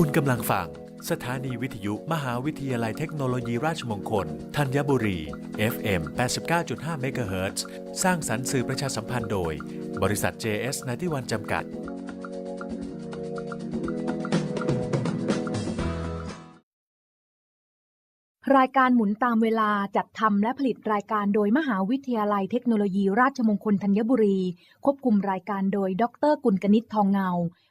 คุณกำลังฟัง สถานีวิทยุมหาวิทยาลัยเทคโนโลยีราชมงคล ธัญบุรี FM 89.5 เมกะเฮิรตซ์สร้างสรรค์สื่อประชาสัมพันธ์โดย บริษัท JS นทิวันจำกัด รายการหมุนตามเวลาจัดทำและผลิตรายการโดยมหาวิทยาลัยเทคโนโลยีราชมงคลธัญบุรี ควบคุมรายการโดยดรกุลกนิษฐ์ทองเงา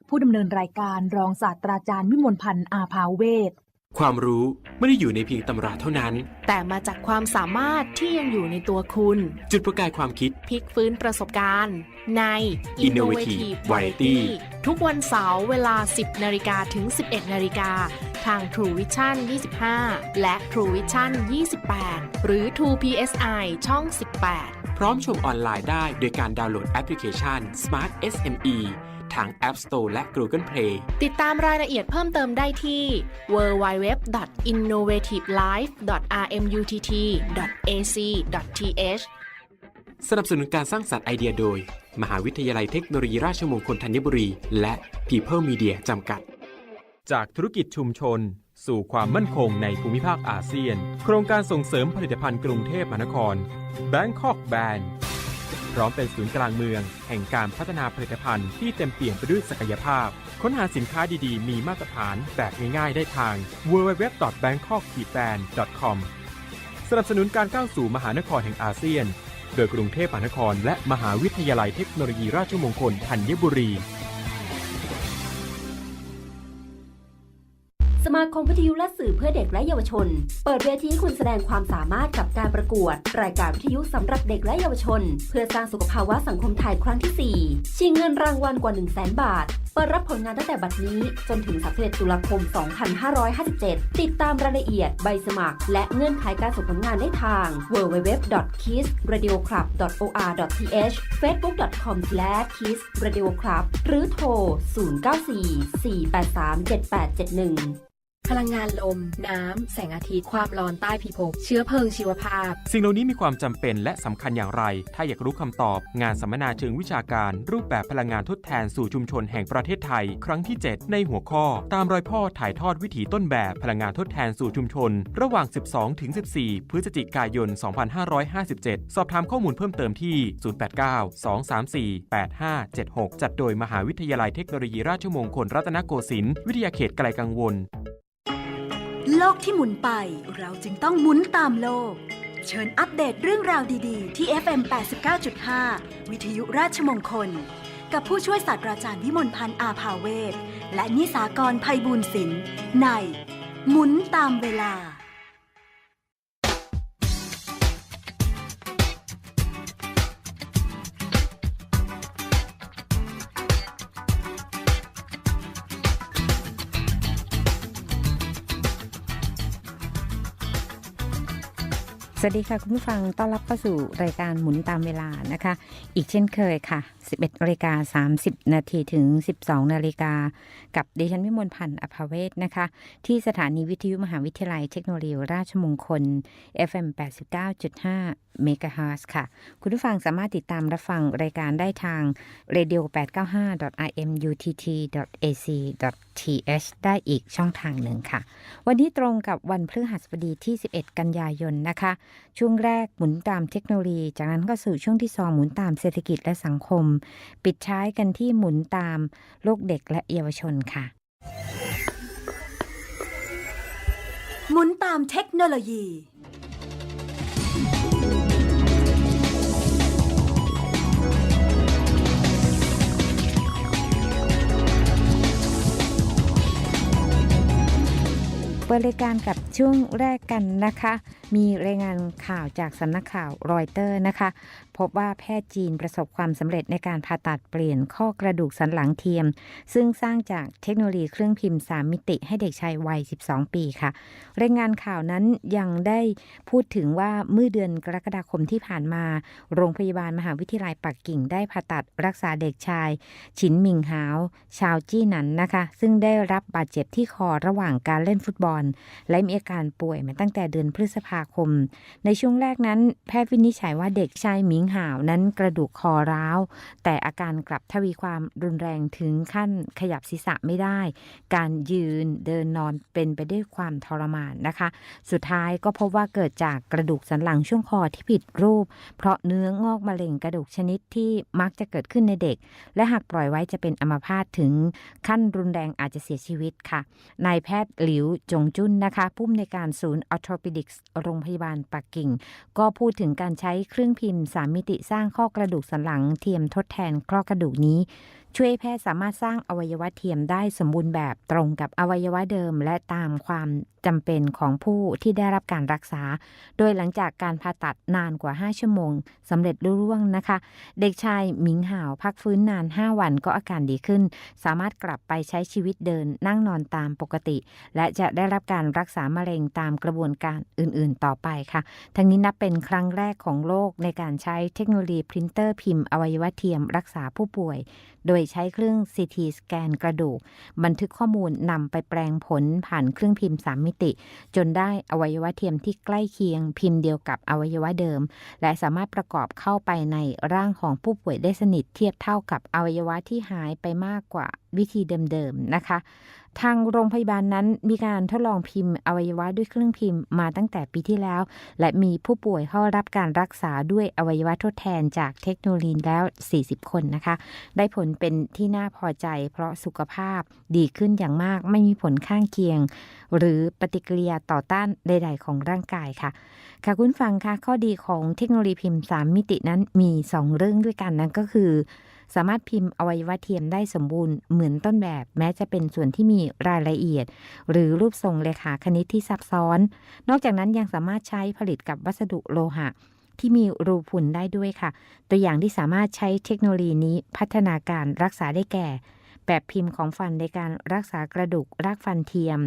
ผู้ดำเนินรายการรองศาสตราจารย์วิมลพันธ์อาภาเวศความรู้ไม่ได้อยู่ในเพียงตำราเท่านั้น แต่มาจากความสามารถที่ยังอยู่ในตัวคุณ จุดประกายความคิดพลิกฟื้นประสบการณ์ ใน Innovative Variety ทุกวันเสาร์เวลา 10นาฬิกาถึง 11นาฬิกาทาง True Vision 25 และ True Vision 28 หรือ True PSI ช่อง 18 พร้อมชมออนไลน์ได้โดยการดาวน์โหลดแอปพลิเคชัน Smart SME ทาง App Store และ Google Play ติดตามรายละเอียดเพิ่มเติมได้ที่ www.innovativelife.rmutt.ac.th สนับสนุนการสร้างสรรค์ไอเดียโดย มหาวิทยาลัยเทคโนโลยีราชมงคลธัญบุรี และ People Media จำกัด จากธุรกิจชุมชน สู่ความมั่นคงในภูมิภาคอาเซียน โครงการส่งเสริมผลิตภัณฑ์กรุงเทพมหานคร Bangkok Band พร้อมเป็นศูนย์กลางเมือง แห่งการพัฒนาผลิตภัณฑ์ที่เต็มเปี่ยมไปด้วยศักยภาพ ค้นหาสินค้าดีๆ มีมาตรฐานแบบง่ายๆ ได้ทาง www.bangkok-band.com สนับสนุนการก้าวสู่มหานครแห่งอาเซียน โดยกรุงเทพมหานคร และมหาวิทยาลัยเทคโนโลยีราชมงคลธัญบุรี สมาคมวิทยุและสื่อเพื่อเด็กและเยาวชน เปิดเวทีให้คุณแสดงความสามารถกับการประกวด รายการวิทยุสำหรับเด็กและเยาวชน เพื่อสร้างสุขภาวะสังคมไทยครั้งที่ 4 ชิงเงินรางวัลกว่า 1 0 0 0 0แบาท เปิดรับผลงานตั้งแต่บัดนี้ จนถึง 31 ตุลาคม 2557 ติดตามรายละเอียดใบสมัคร และเงื่อนไขการส่งผลงานได้ทาง www.kissradioclub.or.th facebook.com/kissradioclub หรือโทร 094 483 7871 พลังงานลม น้ำ แสงอาทิตย์ ความร้อนใต้พิภพ เชื้อเพลิงชีวภาพ สิ่งเหล่านี้มีความจำเป็นและสำคัญอย่างไร ถ้าอยากรู้คำตอบ งานสัมมนาเชิงวิชาการ รูปแบบพลังงานทดแทนสู่ชุมชนแห่งประเทศไทย ครั้งที่ 7 ในหัวข้อ ตามรอยพ่อถ่ายทอดวิถีต้นแบบพลังงานทดแทนสู่ชุมชน ระหว่าง 12ถึง14 พฤศจิกายน 2557 สอบถามข้อมูลเพิ่มเติมที่ 089 234 8576 จัดโดยมหาวิทยาลัยเทคโนโลยีราชมงคลรัตนโกสินทร์วิทยาเขตไกลกังวล โลกที่หมุนไป เราจึงต้องหมุนตามโลก เชิญอัปเดตเรื่องราวดีๆ ที่ FM 89.5 วิทยุราชมงคล กับผู้ช่วยศาสตราจารย์วิมลพันธ์อาภาเวศและนิสากรภัยบูลศิลป์ใน หมุนตามเวลา สวัสดีค่ะ คุณผู้ฟังต้อนรับเข้าสู่รายการหมุนตามเวลานะคะ อีกเช่นเคยค่ะ 11นาฬิกา30 นาทีถึง 12 นาฬิกา กับดิฉันวิมลพันธ์อภเวศนะคะ ที่สถานีวิทยุมหาวิทยาลัยเทคโนโลยีราชมงคล FM 89.5เมกะเฮิรตซ์ค่ะ คุณผู้ฟังสามารถติดตามรับฟังรายการได้ทาง radio 895.imutt.ac.th ได้อีกช่องทางหนึ่งค่ะ วันนี้ตรงกับวันพฤหัสบดีที่ 11 กันยายนนะคะช่วงแรกหมุนตามเทคโนโลยี จากนั้นก็สู่ช่วงที่สองหมุนตามเศรษฐกิจและสังคม ปิดท้ายกันที่หมุนตามโลกเด็กและเยาวชนค่ะ หมุนตามเทคโนโลยี ปิดรายการกับช่วงแรกกันนะคะ มีรายงานข่าวจากสำนักข่าวรอยเตอร์นะคะ พบว่าแพทย์จีนประสบความสำเร็จในการผ่าตัดเปลี่ยนข้อกระดูกสันหลังเทียม ซึ่งสร้างจากเทคโนโลยีเครื่องพิมพ์ 3 มิติให้เด็กชายวัย 12 ปีค่ะ รายงานข่าวนั้นยังได้พูดถึงว่าเมื่อเดือนกรกฎาคมที่ผ่านมา โรงพยาบาลมหาวิทยาลัยปักกิ่งได้ผ่าตัดรักษาเด็กชาย ฉินหมิงหาว ชาวจี้หนันนะคะ ซึ่งได้รับบาดเจ็บที่คอระหว่างการเล่นฟุตบอลร และมีอาการป่วยมาตั้งแต่เดือนพฤษภาคม ในช่วงแรกนั้น แพทย์วินิจฉัยว่าเด็กชายหมิงห่าวนั้นกระดูกคอร้าว แต่อาการกลับทวีความรุนแรงถึงขั้นขยับศีรษะไม่ได้ การยืนเดินนอนเป็นไปด้วยความทรมานนะคะ สุดท้ายก็พบว่าเกิดจากกระดูกสันหลังช่วงคอที่ผิดรูป เพราะเนื้องอกมะเร็งกระดูกชนิดที่มักจะเกิดขึ้นในเด็ก และหากปล่อยไว้จะเป็นอัมพาตถึงขั้นรุนแรงอาจจะเสียชีวิตค่ะ นายแพทย์หลิวจงจุนนะคะผู้อำนวยการศูนย์ออ t โ o ปิดิกส์โรงพยาบาลปักกิ่ง ก็พูดถึงการใช้เครื่องพิมพ์สามมิติสร้างข้อกระดูกสันหลังเทียมทดแทนข้อกระดูกนี้ ช่วยแพทย์สามารถสร้างอวัยวะเทียมได้สมบูรณ์แบบตรงกับอวัยวะเดิม และตามความจำเป็นของผู้ที่ได้รับการรักษา โดยหลังจากการผ่าตัดนานกว่า 5 ชั่วโมงสำเร็จรุ่ร่วงนะคะ เด็กชายหมิงห่าวพักฟื้นนาน 5 วันก็อาการดีขึ้น สามารถกลับไปใช้ชีวิตเดินนั่งนอนตามปกติ และจะได้รับการรักษามะเร็งตามกระบวนการอื่น ๆ ต่อไปค่ะ ทั้งนี้นับเป็นครั้งแรกของโลกในการใช้เทคโนโลยีพรินเตอร์พิมพ์อวัยวะเทียมรักษาผู้ป่วย โดยใช้เครื่อง CT สแกนกระดูก บันทึกข้อมูลนำไปแปลงผลผ่านเครื่องพิมพ์ 3 มิติ จนได้อวัยวะเทียมที่ใกล้เคียงพิมพ์เดียวกับอวัยวะเดิม และสามารถประกอบเข้าไปในร่างของผู้ป่วยได้สนิทเทียบเท่ากับอวัยวะที่หายไปมากกว่าวิธีเดิมๆนะคะ ทางโรงพยาบาลนั้นมีการทดลองพิมพ์อวัยวะด้วยเครื่องพิมพ์มาตั้งแต่ปีที่แล้ว และมีผู้ป่วยเข้ารับการรักษาด้วยอวัยวะทดแทนจากเทคโนโลยีแล้ว 40 คนนะคะ ได้ผลเป็นที่น่าพอใจ เพราะสุขภาพดีขึ้นอย่างมากไม่มีผลข้างเคียง หรือปฏิกิริยาต่อต้านใด ๆ ของร่างกายค่ะ ค่ะคุณฟังคะข้อดีของเทคโนโลยีพิมพ์ 3 มิตินั้นมี 2 เรื่องด้วยกันนั่นก็คือ สามารถพิมพ์อวัยวะเทียมได้สมบูรณ์เหมือนต้นแบบ แม้จะเป็นส่วนที่มีรายละเอียด หรือรูปทรงเลขาคณิตที่ซับซ้อน นอกจากนั้นยังสามารถใช้ผลิตกับวัสดุโลหะที่มีรูพุนได้ด้วยค่ะ ตัวอย่างที่สามารถใช้เทคโนโลยีนี้พัฒนาการรักษาได้แก่ แบบพิมพ์ของฟันในการรักษากระดูกรากฟันเทียม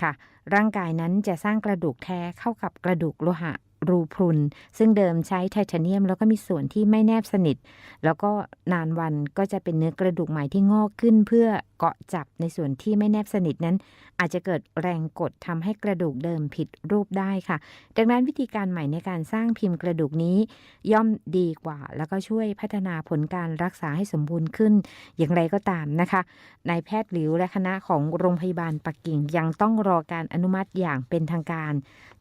ค่ะ ร่างกายนั้นจะสร้างกระดูกแท้เข้ากับกระดูกโลหะ รูพรุน ซึ่งเดิมใช้ไทเทเนียม แล้วก็มีส่วนที่ไม่แนบสนิท แล้วก็นานวันก็จะเป็นเนื้อกระดูกใหม่ที่งอกขึ้นเพื่อเกาะจับในส่วนที่ไม่แนบสนิทนั้น อาจจะเกิดแรงกดทำให้กระดูกเดิมผิดรูปได้ค่ะ ดังนั้นวิธีการใหม่ในการสร้างพิมพ์กระดูกนี้ ย่อมดีกว่า แล้วก็ช่วยพัฒนาผลการรักษาให้สมบูรณ์ขึ้น อย่างไรก็ตามนะคะนายแพทย์หลิวและคณะของโรงพยาบาลปักกิ่งยังต้องรอการอนุมัติอย่างเป็นทางการ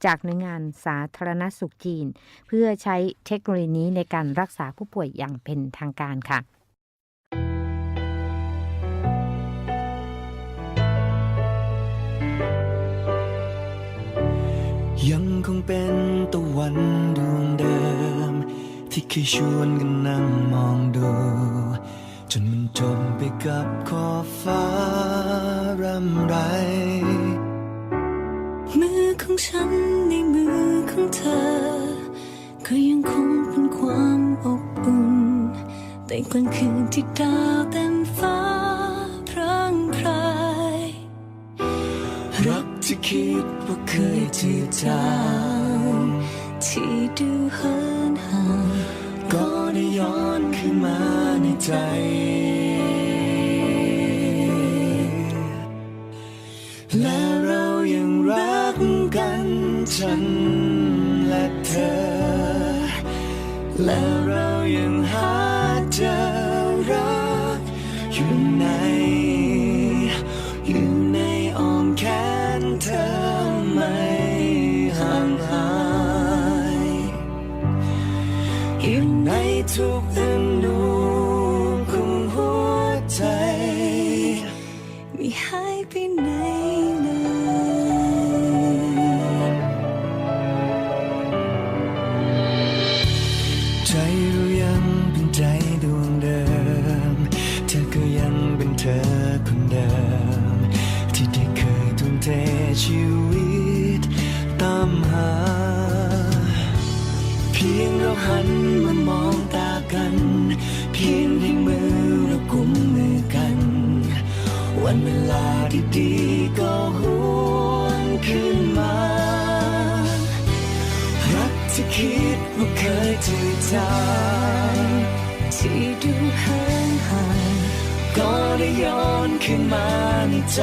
จากหน่วยงานสาธารณสุขจีน เพื่อใช้เทคโนโลยีนี้ในการรักษาผู้ป่วยอย่างเป็นทางการค่ะ คงเป็นตะวันดวงเดิม ที่เคยชวนกันนั่งมองดู จนมันจมไปกับขอบฟ้ารำไรมือของฉันในมือของเธอ ก็ยังคงเป็นความอบอุ่นแต่กลางคืนที่ดาวเต็ม คิดว่าเคยจืดจางที่ดูเหินห่างก็ได้ย้อนขึ้นมาในใจา ว่าเคยจืดจางที่ดูห่างห่างก็ได้ย้อนขึ้นมาในใจ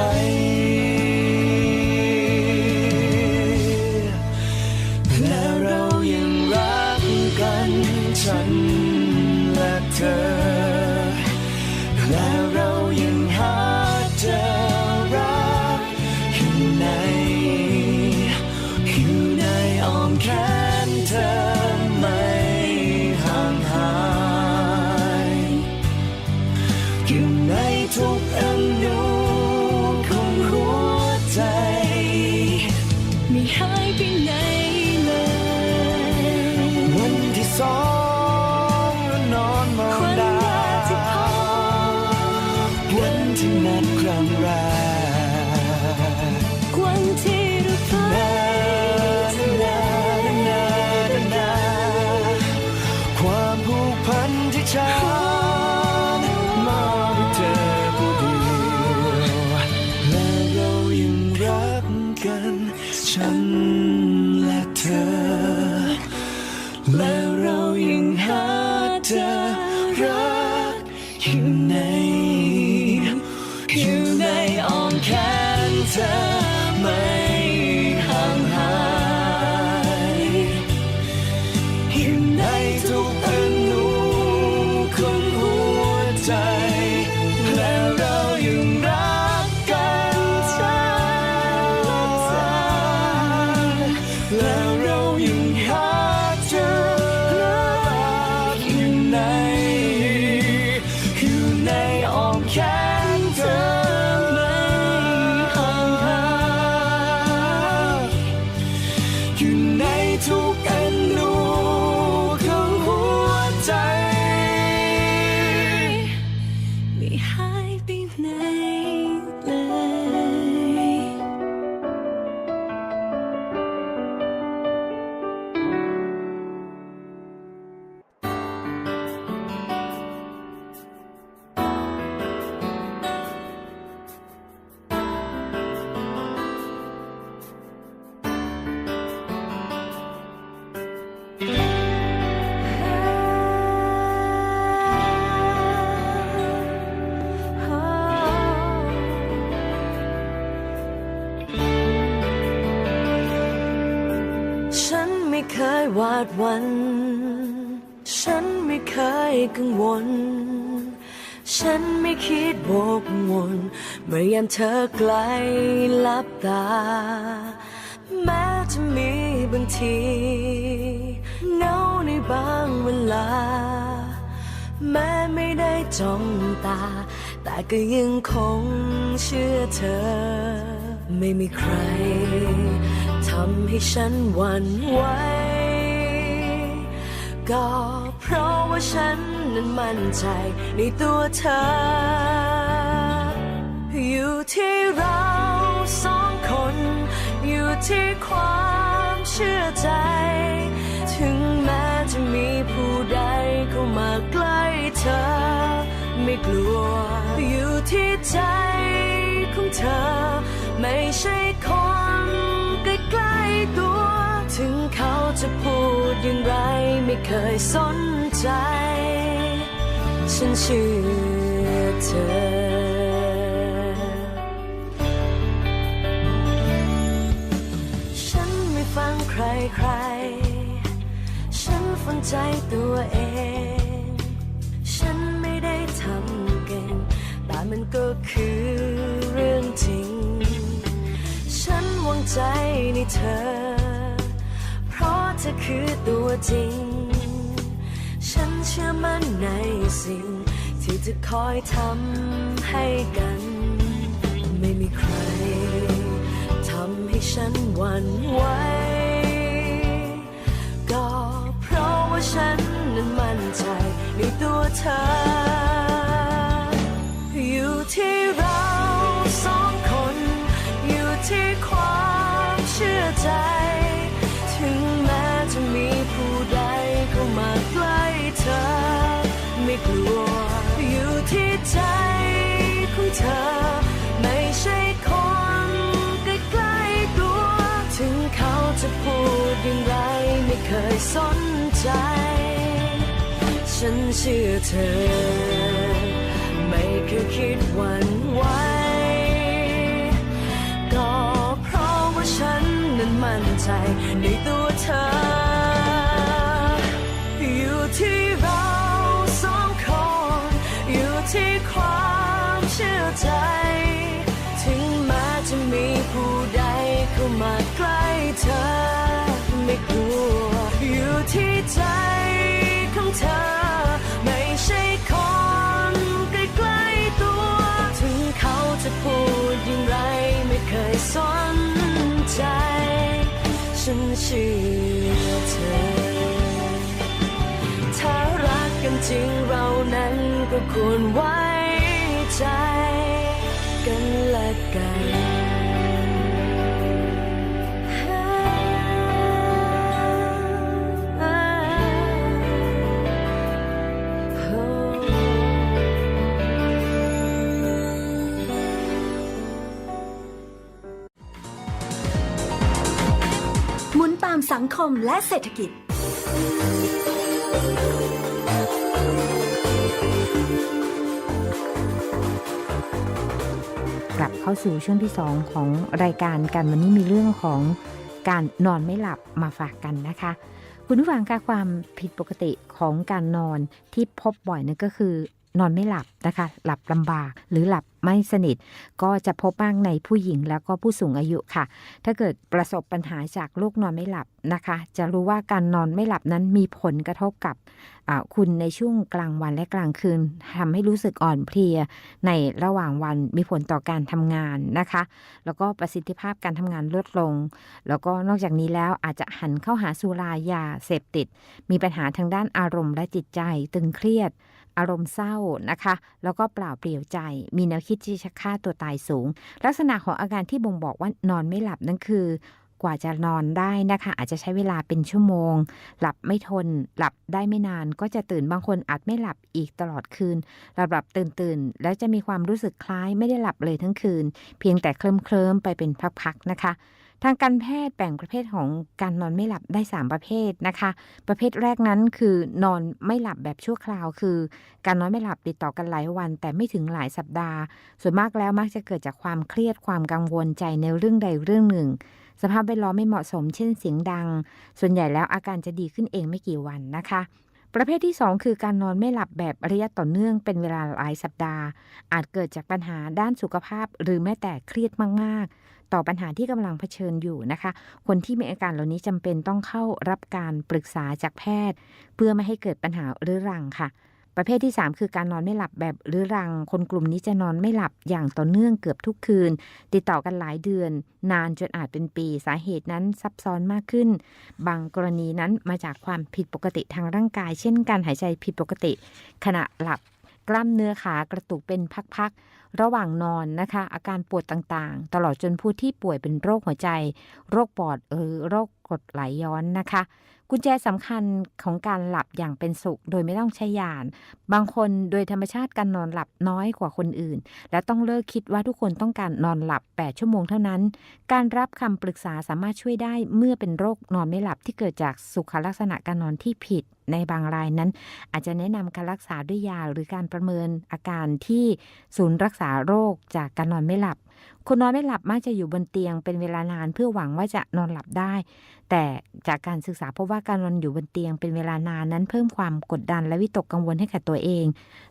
และเธอ และเรายังหา หาย ดวัน ฉันไม่เคยกังวล ฉันไม่คิดโบกวนเมื่อยามเธอใกลลับตา แม้จะมีบางทีเงาในบางเวลา แม้ไม่ได้จ้องตา แต่ก็ยังคงเชื่อเธอ ไม่มีใครทำให้ฉันหวั่นไหว ก็เพราะว่าฉันนั้นมั่นใจในตัวเธอ อยู่ที่เราสองคน อยู่ที่ความเชื่อใจ ถึงแม้จะมีผู้ใดเข้ามาใกล้เธอ ไม่กลัว อยู่ที่ใจของเธอ ไม่ใช่คนใกล้ๆตัว ถึงเขาจะพูด อย่างไรไม่เคยสนใจ ฉันเชื่อเธอฉันไม่ฟังใครใคร ฉันฟังใจตัวเอง ฉันไม่ได้ทำเก่ง แต่มันก็คือเรื่องจริง ฉันวางใจในเธอ ธอคือตัวจริง ฉันเชื่อมั่นในสิ่ง ที่จะคอยทำให้กัน ไม่มีใครทำให้ฉันหวั่นไหว ก็เพราะว่าฉันนั้นมั่นใจในตัวเธอ สนใจ ฉันเชื่อเธอ ไม่เคยคิดหวั่นไหวก็เพราะว่าฉันนั้นมั่นใจในตัวเธอ ฉันเชื่อเธอ ถ้ารักกันจริงเรานั้นก็ควรไว้ใจกันและกัน สังคมและเศรษฐกิจ กลับเข้าสู่ช่วงที่ 2 ของรายการกันวันนี้มีเรื่องของการนอนไม่หลับมาฝากกันนะคะ คุณผู้ฟังคะความผิดปกติของการนอนที่พบบ่อยนั่นก็คือ นอนไม่หลับนะคะ หลับลำบากหรือหลับไม่สนิท ก็จะพบมากในผู้หญิงแล้วก็ผู้สูงอายุค่ะ ถ้าเกิดประสบปัญหาจากโรคนอนไม่หลับนะคะ จะรู้ว่าการนอนไม่หลับนั้นมีผลกระทบกับคุณในช่วงกลางวันและกลางคืนทำให้รู้สึกอ่อนเพลีย ในระหว่างวันมีผลต่อการทำงานนะคะ แล้วก็ประสิทธิภาพการทำงานลดลง แล้วก็นอกจากนี้แล้วอาจจะหันเข้าหาสุรายาเสพติด มีปัญหาทางด้านอารมณ์และจิตใจตึงเครียด อารมณ์เศร้านะคะ แล้วก็เปล่าเปลี่ยวใจ มีแนวคิดที่จะฆ่าตัวตายสูง ลักษณะของอาการที่บ่งบอกว่านอนไม่หลับนั่นคือกว่าจะนอนได้นะคะ อาจจะใช้เวลาเป็นชั่วโมง หลับไม่ทน หลับได้ไม่นาน ก็จะตื่นบางคนอาจไม่หลับอีกตลอดคืน หลับหลับตื่นตื่นๆแล้วจะมีความรู้สึกคล้ายไม่ได้หลับเลยทั้งคืน เพียงแต่เคลิ้มเคลิ้มๆไปเป็นพักๆนะคะ ทางการแพทย์แบ่งประเภทของการนอนไม่หลับได้ 3 ประเภทนะคะ ประเภทแรกนั้นคือนอนไม่หลับแบบชั่วคราวคือ การนอนไม่หลับติดต่อกันหลายวัน แต่ไม่ถึงหลายสัปดาห์ ส่วนมากแล้วมักจะเกิดจากความเครียดความกังวลใจในเรื่องใดเรื่องหนึ่ง สภาพแวดล้อมไม่เหมาะสม เช่นเสียงดัง ส่วนใหญ่แล้วอาการจะดีขึ้นเองไม่กี่วันนะคะประเภทที่ 2 คือการนอนไม่หลับแบบระยะต่อเนื่องเป็นเวลาหลายสัปดาห์ อาจเกิดจากปัญหาด้านสุขภาพ หรือแม้แต่เครียดมากๆ ต่อปัญหาที่กำลังเผชิญอยู่นะคะ คนที่มีอาการเหล่านี้จำเป็นต้องเข้ารับการปรึกษาจากแพทย์ เพื่อไม่ให้เกิดปัญหาเรื้อรังค่ะ ประเภทที่ 3 คือการนอนไม่หลับแบบเรื้อรัง คนกลุ่มนี้จะนอนไม่หลับอย่างต่อเนื่องเกือบทุกคืน ติดต่อกันหลายเดือน นานจนอาจเป็นปีสาเหตุนั้นซับซ้อนมากขึ้น บางกรณีนั้นมาจากความผิดปกติทางร่างกาย เช่น การหายใจผิดปกติ ขณะหลับกล้ามเนื้อขากระตุกเป็นพักๆ ระหว่างนอนนะคะ อาการปวดต่างๆ ตลอดจนผู้ที่ป่วยเป็นโรคหัวใจ โรคปอดหรือโรคกรดไหลย้อนนะคะกุญแจสำคัญของการหลับอย่างเป็นสุข โดยไม่ต้องใช้ยาน บางคนโดยธรรมชาติการนอนหลับน้อยกว่าคนอื่น และต้องเลิกคิดว่าทุกคนต้องการนอนหลับ 8 ชั่วโมงเท่านั้น การรับคำปรึกษาสามารถช่วยได้เมื่อเป็นโรคนอนไม่หลับที่เกิดจากสุขลักษณะการนอนที่ผิดในบางรายนั้น อาจจะแนะนำการรักษาด้วยยาหรือการประเมินอาการที่ศูนย์รักษาโรคจากการนอนไม่หลับ คนนอนไม่หลับมักจะอยู่บนเตียงเป็นเวลานานเพื่อหวังว่าจะนอนหลับได้ แต่จากการศึกษาพบว่าการนอนอยู่บนเตียงเป็นเวลานานนั้นเพิ่มความกดดันและวิตกกังวลให้กับตัวเอง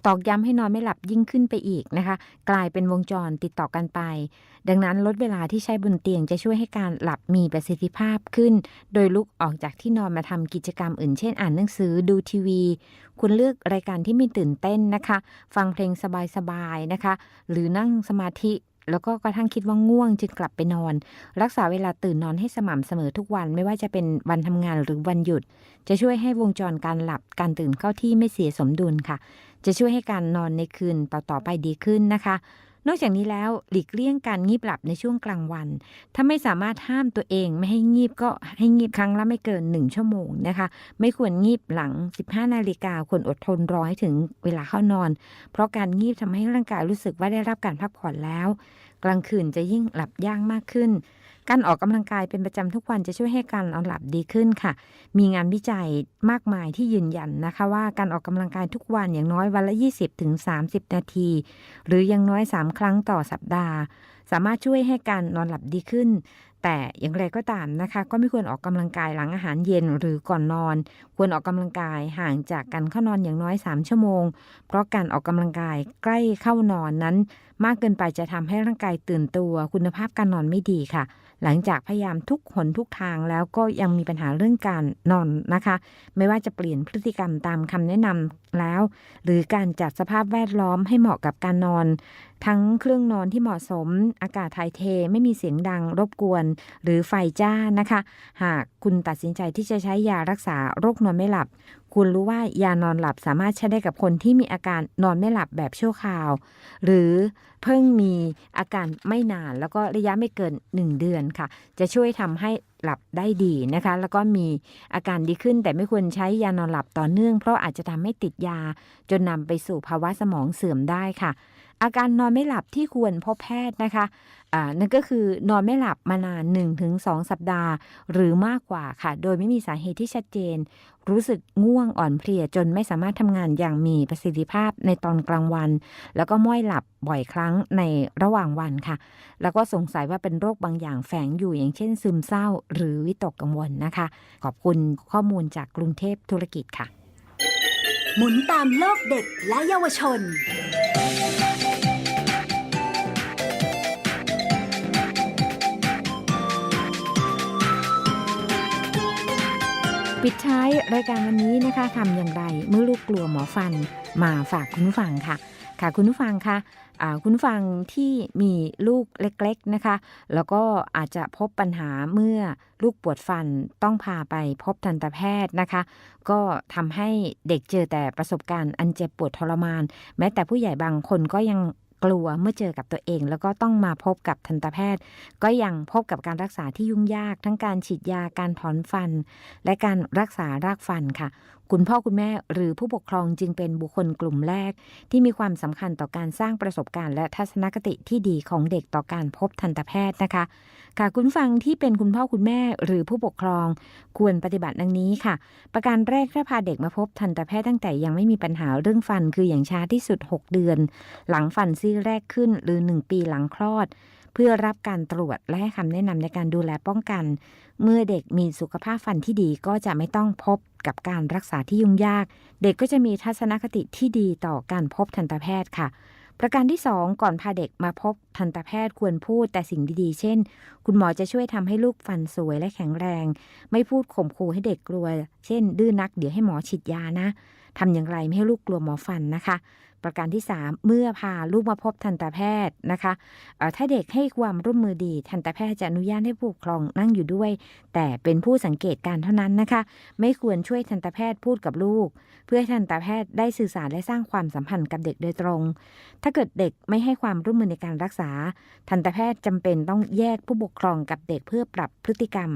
ตอกย้ำให้นอนไม่หลับยิ่งขึ้นไปอีกนะคะ กลายเป็นวงจรติดต่อกันไป ดังนั้นลดเวลาที่ใช้บนเตียงจะช่วยให้การหลับมีประสิทธิภาพขึ้น โดยลุกออกจากที่นอนมาทำกิจกรรมอื่นเช่นอ่านหนังสือดูทีวี คุณเลือกรายการที่ไม่ตื่นเต้นนะคะ ฟังเพลงสบายๆนะคะ หรือนั่งสมาธิแล้วก็กระทั่งคิดว่าง่วงจึงกลับไปนอน รักษาเวลาตื่นนอนให้สม่ำเสมอทุกวันไม่ว่าจะเป็นวันทำงานหรือวันหยุด จะช่วยให้วงจรการหลับการตื่นเข้าที่ไม่เสียสมดุลค่ะ จะช่วยให้การนอนในคืนต่อๆไปดีขึ้นนะคะ นอกจากนี้แล้วหลีกเลี่ยงการงีบหลับในช่วงกลางวัน ถ้าไม่สามารถห้ามตัวเองไม่ให้งีบก็ให้งีบครั้งละไม่เกิน 1 ชั่วโมงนะคะ ไม่ควรงีบหลัง 15 นาฬิกาควรอดทนรอให้ถึงเวลาเข้านอน เพราะการงีบทำให้ร่างกายรู้สึกว่าได้รับการพักผ่อนแล้ว กลางคืนจะยิ่งหลับยากมากขึ้น การออกกำลังกายเป็นประจำทุกวันจะช่วยให้การนอนหลับดีขึ้นค่ะ มีงานวิจัยมากมายที่ยืนยันนะคะ ว่าการออกกำลังกายทุกวันอย่างน้อยวันละ 20-30ถึง30 นาที หรืออย่างน้อย 3 ครั้งต่อสัปดาห์ สามารถช่วยให้การนอนหลับดีขึ้น แต่อย่างไรก็ตามนะคะ ก็ไม่ควรออกกำลังกายหลังอาหารเย็นหรือก่อนนอน ควรออกกำลังกายห่างจากการเข้านอนอย่างน้อย 3 ชั่วโมง เพราะการออกกำลังกายใกล้เข้านอนนั้น มากเกินไปจะทำให้ร่างกายตื่นตัว คุณภาพการนอนไม่ดีค่ะ หลังจากพยายามทุกหนทุกทางแล้วก็ยังมีปัญหาเรื่องการนอนนะคะ ไม่ว่าจะเปลี่ยนพฤติกรรมตามคำแนะนำแล้ว หรือการจัดสภาพแวดล้อมให้เหมาะกับการนอน ทั้งเครื่องนอนที่เหมาะสม อากาศถ่ายเทไม่มีเสียงดังรบกวน หรือไฟจ้านะคะ หากคุณตัดสินใจที่จะใช้ยารักษาโรคนอนไม่หลับ คุณรู้ว่ายานอนหลับสามารถใช้ได้กับคนที่มีอาการนอนไม่หลับแบบชั่วคราว หรือเพิ่งมีอาการไม่นาน แล้วก็ระยะไม่เกิน 1 เดือนค่ะ จะช่วยทำให้หลับได้ดีนะคะ แล้วก็มีอาการดีขึ้น แต่ไม่ควรใช้ยานอนหลับต่อเนื่อง เพราะอาจจะทำให้ติดยา จนนำไปสู่ภาวะสมองเสื่อมได้ค่ะ อาการนอนไม่หลับที่ควรพบแพทย์นะคะอ่านั่นก็คือนอนไม่หลับมานาน 1-2 สัปดาห์ หรือมากกว่าค่ะ โดยไม่มีสาเหตุที่ชัดเจน รู้สึกง่วงอ่อนเพลียจนไม่สามารถทำงานอย่างมีประสิทธิภาพในตอนกลางวัน แล้วก็ม้อยหลับบ่อยครั้งในระหว่างวันค่ะ แล้วก็สงสัยว่าเป็นโรคบางอย่างแฝงอยู่อย่างเช่น ซึมเศร้า หรือวิตกกังวลนะคะ ขอบคุณข้อมูลจากกรุงเทพธุรกิจค่ะ หมุนตามโลกเด็กและเยาวชน ปิดท้ายรายการวันนี้นะคะทำอย่างไรเมื่อลูกกลัวหมอฟันมาฝากคุณผู้ฟังค่ะ ค่ะคุณผู้ฟังคะอ่าคุณผู้ฟังที่มีลูกเล็กๆนะคะ แล้วก็อาจจะพบปัญหาเมื่อลูกปวดฟันต้องพาไปพบทันตแพทย์นะคะ ก็ทำให้เด็กเจอแต่ประสบการณ์อันเจ็บปวดทรมาน แม้แต่ผู้ใหญ่บางคนก็ยัง กลัวเมื่อเจอกับตัวเอง แล้วก็ต้องมาพบกับทันตแพทย์ ก็ยังพบกับการรักษาที่ยุ่งยาก ทั้งการฉีดยาการถอนฟัน และการรักษารากฟันค่ะ คุณพ่อคุณแม่หรือผู้ปกครองจึงเป็นบุคคลกลุ่มแรก ที่มีความสำคัญต่อการสร้างประสบการณ์และทัศนคติที่ดีของเด็กต่อการพบทันตแพทย์นะคะ ค่ะคุณฟังที่เป็นคุณพ่อคุณแม่หรือผู้ปกครอง ควรปฏิบัติดังนี้ค่ะ ประการแรกถ้าพาเด็กมาพบทันตแพทย์ตั้งแต่ยังไม่มีปัญหาเรื่องฟันคืออย่างช้าที่สุด 6 เดือน หลังฟันซี่แรกขึ้นหรือ 1 ปีหลังคลอด เพื่อรับการตรวจและให้คำแนะนำในการดูแลป้องกัน เมื่อเด็กมีสุขภาพฟันที่ดีก็จะไม่ต้องพบกับการรักษาที่ยุ่งยาก เด็กก็จะมีทัศนคติที่ดีต่อการพบทันตแพทย์ค่ะ ประการที่ 2 ก่อนพาเด็กมาพบทันตแพทย์ควรพูดแต่สิ่งดีๆ เช่น คุณหมอจะช่วยทำให้ลูกฟันสวยและแข็งแรง ไม่พูดข่มขู่ให้เด็กกลัว เช่น ดื้อนักเดี๋ยวให้หมอฉีดยานะทำอย่างไรไม่ให้ลูกกลัวหมอฟันนะคะ ประการที่ 3 เมื่อพาลูกมาพบทันตแพทย์นะคะถ้าเด็กให้ความร่วมมือดีทันตแพทย์จะอนุญาตให้ผู้ปกครองนั่งอยู่ด้วย แต่เป็นผู้สังเกตการ์เท่านั้นนะคะ ไม่ควรช่วยทันตแพทย์พูดกับลูก เพื่อทันตแพทย์ได้สื่อสารและสร้างความสัมพันธ์กับเด็กโดยตรง ถ้าเกิดเด็กไม่ให้ความร่วมมือในการรักษา ทันตแพทย์จำเป็นต้องแยกผู้ปกครองกับเด็กเพื่อปรับพฤติกรรม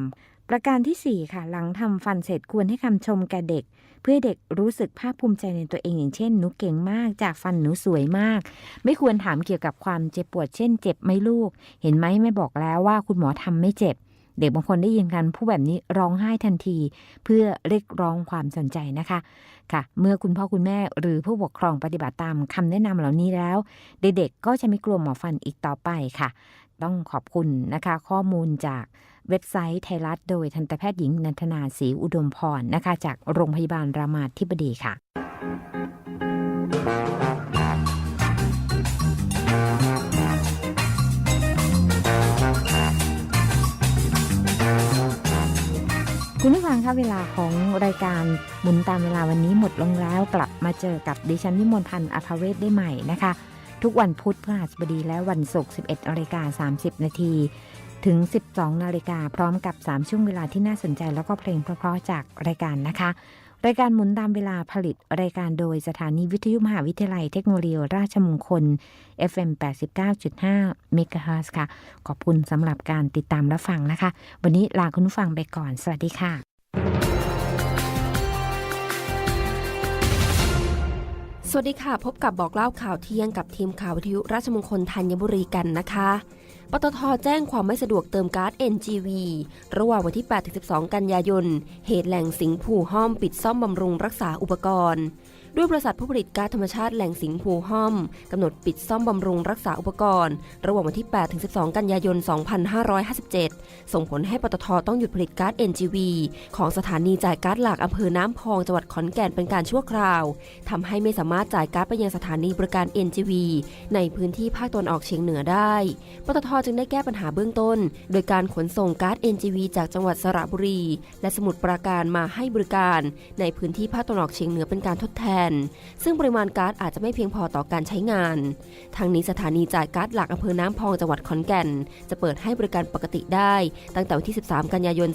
ประการทีสี่4 ค่ะ หลังทำฟันเสร็จควรให้คำชมแก่เด็ก เพื่อเด็กรู้สึกภาคภูมิใจในตัวเองอย่างเช่นหนูเก่งมากจากฟันหนูสวยมาก ไม่ควรถามเกี่ยวกับความเจ็บปวดเช่นเจ็บไหมลูก เห็นไหมไม่บอกแล้วว่าคุณหมอทำไม่เจ็บ เด็กบางคนได้ยินกันผู้แบบนี้ร้องไห้ทันที เพื่อเรียกร้องความสนใจนะคะค่ะ เมื่อคุณพ่อคุณแม่หรือผู้ปกครองปฏิบัติตามคำแนะนำเหล่านี้แล้ว เด็กๆก็จะไม่กลัวหมอฟันอีกต่อไปค่ะ ต้องขอบคุณนะคะ ข้อมูลจาก เว็บไซต์ไทยรัฐโดยทันตแพทย์หญิงนันทนาศรีอุดมพรนะคะ จากโรงพยาบาลรามาธิบดีค่ะคุณผู้ฟังคะเวลาของรายการหมุนตามเวลาวันนี้หมดลงแล้วกลับมาเจอกับดิฉันวิมลพันธ์อภาเวศได้ใหม่นะคะ ทุกวันพุธพฤหัสบดีและวันศุกร์ 11นาฬิกา30 นาที ถึง 12 นาฬิกาพร้อมกับ 3 ช่วงเวลาที่น่าสนใจแล้วก็เพลงเพราะๆจากรายการนะคะ รายการหมุนตามเวลาผลิตรายการโดยสถานีวิทยุมหาวิทยาลัยเทคโนโลยีราชมงคล FM 89.5เมกะเฮิร์ค่ะ ขอบคุณสำหรับการติดตามรับฟังนะคะ วันนี้ลาคุณผู้ฟังไปก่อน สวัสดีค่ะสวัสดีค่ะ พบกับบอกเล่าข่าวเที่ยงกับทีมข่าววิทยุราชมงคลธัญบุรีกันนะคะ ปตทแจ้งความไม่สะดวกเติมก๊าซ NGV ระหว่างวันที่ 8-12 กันยายน เหตุแหล่งสิงห์ผู่ห้อมปิดซ่อมบำรุงรักษาอุปกรณ์ ด้วยบริษัทผู้ผลิตก๊าซธรรมชาติแหล่งสิงห์ผูห้อมกำหนดปิดซ่อมบำรุงรักษาอุปกรณ์ ระหว่างวันที่ 8-12 กันยายน 2557 ส่งผลให้ปตทต้องหยุดผลิตก๊าซ NGV ของสถานีจ่ายก๊าซหลักอำเภอน้ำพองจังหวัดขอนแก่นเป็นการชั่วคราวทำให้ไม่สามารถจ่ายก๊าซไปยังสถานีบริการ NGV ในพื้นที่ภาคตะวันออกเฉียงเหนือได้ ปตทจึงได้แก้ปัญหาเบื้องต้น โดยการขนส่งก๊าซ NGV จากจังหวัดสระบุรี และสมุทรปราการมาให้บริการ ในพื้นที่ภาคตะวันออกเฉียงเหนือเป็นการทดแทนซึ่งปริมาณก๊าซอาจจะไม่เพียงพอต่อการใช้งาน ทางนี้สถานีจ่ายก๊าซหลักอำเภอน้ำพองจังหวัดขอนแก่น จะเปิดให้บริการปกติได้ ตั้งแต่วันที่ 13 กันยายน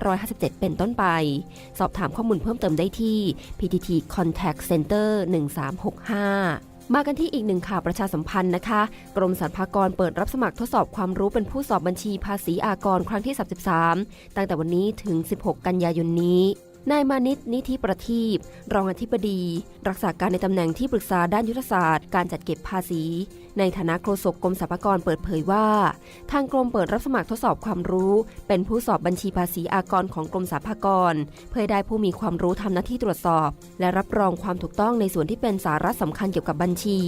2557 เป็นต้นไป สอบถามข้อมูลเพิ่มเติมได้ที่ PTT Contact Center 1365มากันที่อีกหนึ่งข่าวประชาสัมพันธ์นะคะ กรมสรรพากรเปิดรับสมัครทดสอบความรู้เป็นผู้สอบบัญชีภาษีอากรครั้งที่ 33 ตั้งแต่วันนี้ถึง 16 กันยายนนี้ นายมานิตนิธิประทีปรองอธิบดี รักษาการในตำแหน่งที่ปรึกษาด้านยุทธศาสตร์ การจัดเก็บภาษี ในฐานะโฆษกกรมสรรพากรเปิดเผยว่า ทางกรมเปิดรับสมัครทดสอบความรู้ เป็นผู้สอบบัญชีภาษีอากรของกรมสรรพากร เพื่อได้ผู้มีความรู้ทำหน้าที่ตรวจสอบ และรับรองความถูกต้องในส่วนที่เป็นสาระสำคัญเกี่ยวกับบัญชี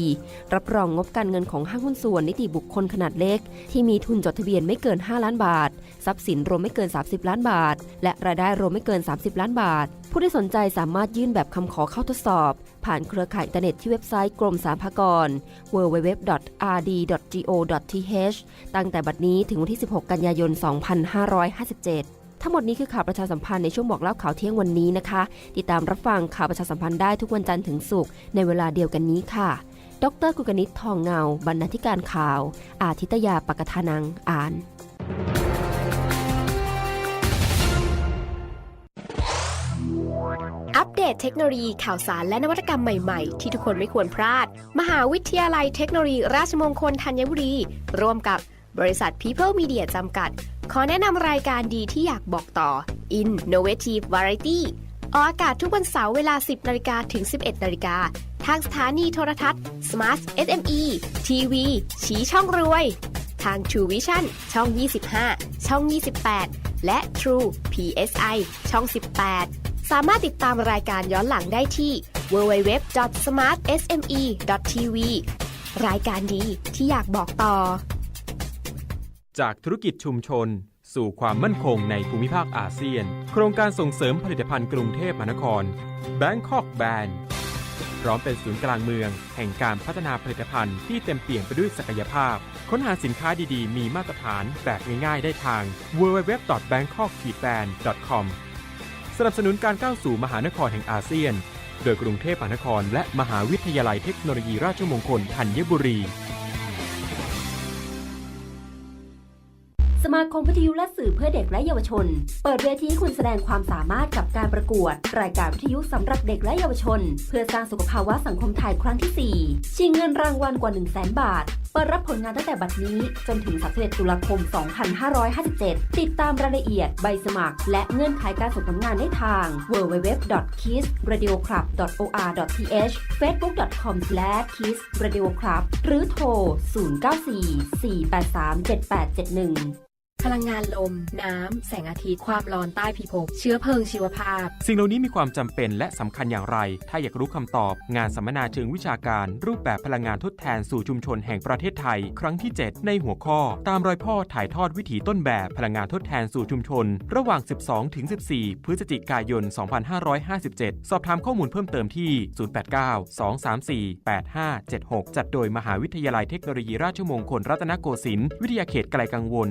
รับรองงบการเงินของห้างหุ้นส่วนนิติบุคคลขนาดเล็ก ที่มีทุนจดทะเบียนไม่เกิน 5 ล้านบาท ทรัพย์สินรวมไม่เกิน 30 ล้านบาท และรายได้รวมไม่เกิน 30 ล้านบาทผู้ที่สนใจสามารถยื่นแบบคำขอเข้าทดสอบ ผ่านเครือข่ายอินเทอร์เน็ตที่เว็บไซต์กรมสรรพากร www.rd.go.th ตั้งแต่บัดนี้ถึงวันที่ 16 กันยายน 2557ทั้งหมดนี้คือข่าวประชาสัมพันธ์ในช่วงบอกเล่าข่าวเที่ยงวันนี้นะคะ ติดตามรับฟังข่าวประชาสัมพันธ์ได้ทุกวันจันทร์ถึงศุกร์ในเวลาเดียวกันนี้ค่ะ ดรกุกนิษฐ์ทองเงา บรรณาธิการข่าว อาทิตยาปกทานัง อ่าน อัปเดตเทคโนโลยีข่าวสารและนวัตกรรมใหม่ๆ ที่ทุกคนไม่ควรพลาด มหาวิทยาลัยเทคโนโลยีราชมงคลธัญบุรี ร่วมกับบริษัท People Media จำกัด ขอแนะนำรายการดีที่อยากบอกต่อ Innovative Variety ออกอากาศทุกวันเสาร์เวลา 10นาฬิกาถึง 11นาฬิกาทางสถานีโทรทัศน์ Smart SME ทีวีชี้ช่องรวย ทาง True Vision ช่อง 25 ช่อง 28 และ True PSI ช่อง 18 สามารถติดตามรายการย้อนหลังได้ที่ www.smartsme.tv รายการดีที่อยากบอกต่อ จากธุรกิจชุมชน สู่ความมั่นคงในภูมิภาคอาเซียน โครงการส่งเสริมผลิตภัณฑ์กรุงเทพมหานคร Bangkok Band พร้อมเป็นศูนย์กลางเมือง แห่งการพัฒนาผลิตภัณฑ์ที่เต็มเปี่ยมไปด้วยศักยภาพ ค้นหาสินค้าดีๆ มีมาตรฐานแบบง่ายๆ ได้ทาง www.bangkok-band.com สนับสนุนการก้าวสู่มหานครแห่งอาเซียน โดยกรุงเทพมหานคร และมหาวิทยาลัยเทคโนโลยีราชมงคลธัญบุรี สมาคมวิทยุและสื่อเพื่อเด็กและเยาวชน เปิดเวทีให้คุณแสดงความสามารถกับการประกวด รายการวิทยุสำหรับเด็กและเยาวชน เพื่อสร้างสุขภาวะสังคมไทยครั้งที่ 4 ชิงเงินรางวัลกว่า 1 0 0 0 0แบาท ปิดรับผลงานตั้งแต่บัดนี้ จนถึง 31 ตุลาคม 2557 ติดตามรายละเอียดใบสมัคร และเงื่อนไขการส่งผลงานได้ทาง www.kissradioclub.or.th facebook.com/kissradioclub หรือโทร 094 483 7871 พลังงานลม น้ำ แสงอาทิตย์ ความร้อนใต้พิภพ เชื้อเพลิงชีวภาพ สิ่งเหล่านี้มีความจำเป็นและสำคัญอย่างไร ถ้าอยากรู้คำตอบ งานสัมมนาเชิงวิชาการ รูปแบบพลังงานทดแทนสู่ชุมชนแห่งประเทศไทย ครั้งที่ 7 ในหัวข้อ ตามรอยพ่อถ่ายทอดวิถีต้นแบบพลังงานทดแทนสู่ชุมชน ระหว่าง 12ถึง14 พฤศจิกายน 2557 สอบถามข้อมูลเพิ่มเติมที่ 089 234 8576 จัดโดยมหาวิทยาลัยเทคโนโลยีราชมงคลรัตนโกสินทร์วิทยาเขตไกลกังวล